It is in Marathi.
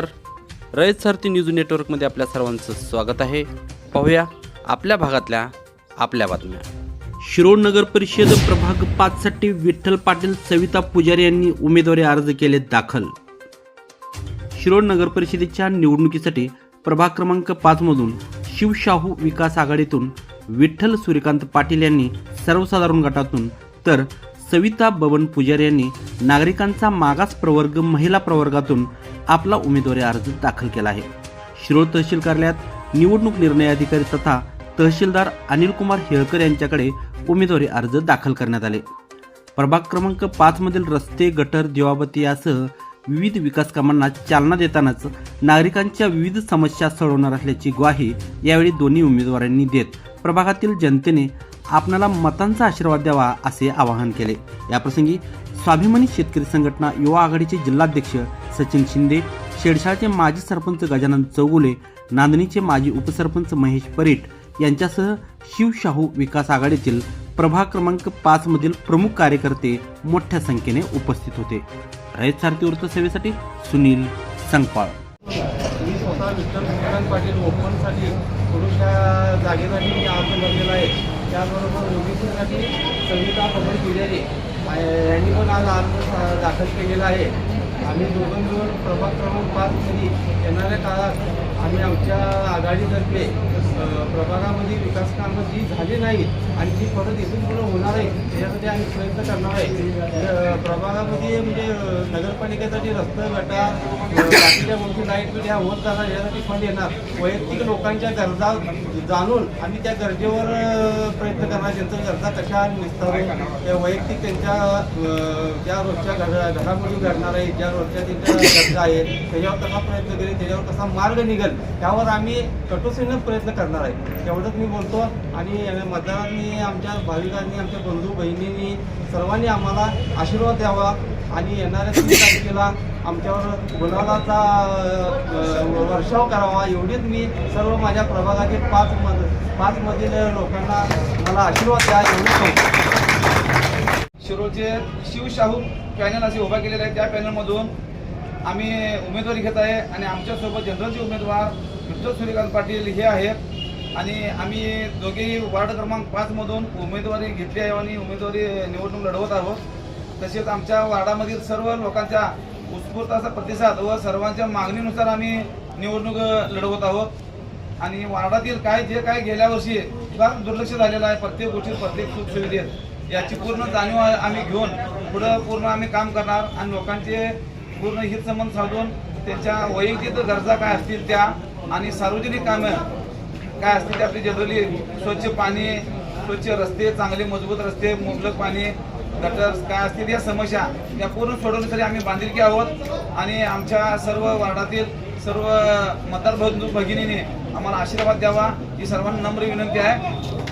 नमस्कार. रयत सारथी न्यूज नेटवर्कमध्ये आपल्या सर्वांचं स्वागत आहे. पाहूया आपल्या भागातल्या आपल्या बातम्या. शिरोड नगर परिषद प्रभाग पाचसाठी विठ्ठल पाटील सविता पुजारी यांनी उमेदवारी अर्ज केले दाखल. शिरोड नगर परिषदेच्या निवडणुकीसाठी प्रभाग क्रमांक पाचमधून शिवशाहू विकास आघाडीतून विठ्ठल सूर्यकांत पाटील यांनी सर्वसाधारण गटातून तर सविता बबन पुजारी यांनी नागरिकांचा मागास प्रवर्ग महिला प्रवर्गातून आपला उमेदवारी अर्ज दाखल केला आहे. शिरोळ तहसील कार्यालयात निवडणूक निर्णय अधिकारी तथा तहसीलदार अनिल कुमार हेळकर यांच्याकडे उमेदवारी अर्ज दाखल करण्यात आले. प्रभाग क्रमांक पाच मधील रस्ते गटर दिवाबती यासह विविध विकास कामांना चालना देतानाच नागरिकांच्या विविध समस्या सोडवणार असल्याची ग्वाही यावेळी दोन्ही उमेदवारांनी देत प्रभागातील जनतेने आपणाला मतांचा आशीर्वाद द्यावा असे आवाहन केले. याप्रसंगी स्वाभिमानी शेतकरी संघटना युवा आघाडीचे जिल्हाध्यक्ष सचिन शिंदे शेडशाळचे माजी सरपंच गजानन चौगुले नांदणीचे माजी उपसरपंच महेश परीट यांच्यासह शिवशाहू विकास आघाडीतील प्रभाग क्रमांक पाच मधील प्रमुख कार्यकर्ते मोठ्या संख्येने उपस्थित होते. रयत सारथी वृत्तसेवेसाठी सुनील संगपाळ. मी स्वतः विठ्ठल पाटील ओपनसाठी जागेसाठी मी अर्ज भरलेला आहे. त्याचबरोबर ओबीसीसाठी सविता खबर पुजारी यांनी पण आज अर्ज सा- दाखल केलेला आहे. आम्ही दोघं मिळून प्रभाग क्रमांक पाचमध्ये येणाऱ्या काळात आम्ही आमच्या आघाडीतर्फे प्रभागामध्ये जी विकास कामं जी झाली नाहीत आणि जी परत इथून पुढे होणार आहे त्याच्यासाठी आम्ही प्रयत्न करणार आहे. प्रभागामध्ये म्हणजे नगरपालिकेसाठी रस्ते गटा बाकीच्या गोष्टी लाइट बिल ह्या होत जाणार यासाठी फंड येणार. वैयक्तिक लोकांच्या गरजा जाणून आम्ही त्या गरजेवर प्रयत्न करणार. त्यांच्या गरजा कशा निस्तारून त्या वैयक्तिक त्यांच्या ज्या रोजच्या घड घडामोडी घडणार आहेत ज्या रोजच्या त्यांच्या गरजा आहेत त्याच्यावर कसा प्रयत्न करेल त्याच्यावर कसा मार्ग निघेल त्यावर आम्ही कटोसीनं प्रयत्न करणार आहे. तेवढंच मी बोलतो आणि मतदारांनी आमच्या भाविकांनी आमच्या बंधू बहिणींनी सर्वांनी आम्हाला आशीर्वाद द्यावा आणि येणाऱ्या तीन तारखेला आमच्यावर गुलालाचा वर्षाव करावा एवढीच मी सर्व माझ्या प्रभागातील पाच मध पाचमधील लोकांना मला आशीर्वाद द्या एवढीच शिरोचे शिवशाहू पॅनल असे उभा केलेले आहे त्या पॅनलमधून आम्ही उमेदवारी घेत आहे आणि आमच्यासोबत जनरलचे उमेदवार विठ्ठल सूर्यकांत पाटील हे आहेत. आणि आम्ही दोघेही वार्ड क्रमांक पाचमधून उमेदवारी घेतली आहे आणि उमेदवारी निवडणूक लढवत आहोत. तसेच आमच्या वार्डामधील सर्व लोकांच्या उत्स्फूर्त असा प्रतिसाद व सर्वांच्या मागणीनुसार आम्ही निवडणूक लढवत आहोत. आणि वार्डातील काय जे काय गेल्या वर्षी फार दुर्लक्ष झालेलं आहे प्रत्येक गोष्टीत प्रत्येक सुख सुविधेत याची पूर्ण जाणीव आम्ही घेऊन पुढं पूर्ण आम्ही काम करणार आणि लोकांचे पूर्ण हितसंबंध साधून त्यांच्या वैयक्तिक गरजा काय असतील त्या आणि सार्वजनिक कामं काय असते ते आपली जनरली स्वच्छ पाणी स्वच्छ रस्ते चांगले मजबूत रस्ते मुबलक पाणी गटर काय असतील या समस्या या पूर्ण सोडवण्यासाठी आम्ही बांधिलकी आहोत. आणि आमच्या सर्व वार्डातील सर्व मतदार बंधू भगिनीने आम्हाला आशीर्वाद द्यावा. ही सर्वांना नम्र विनंती आहे.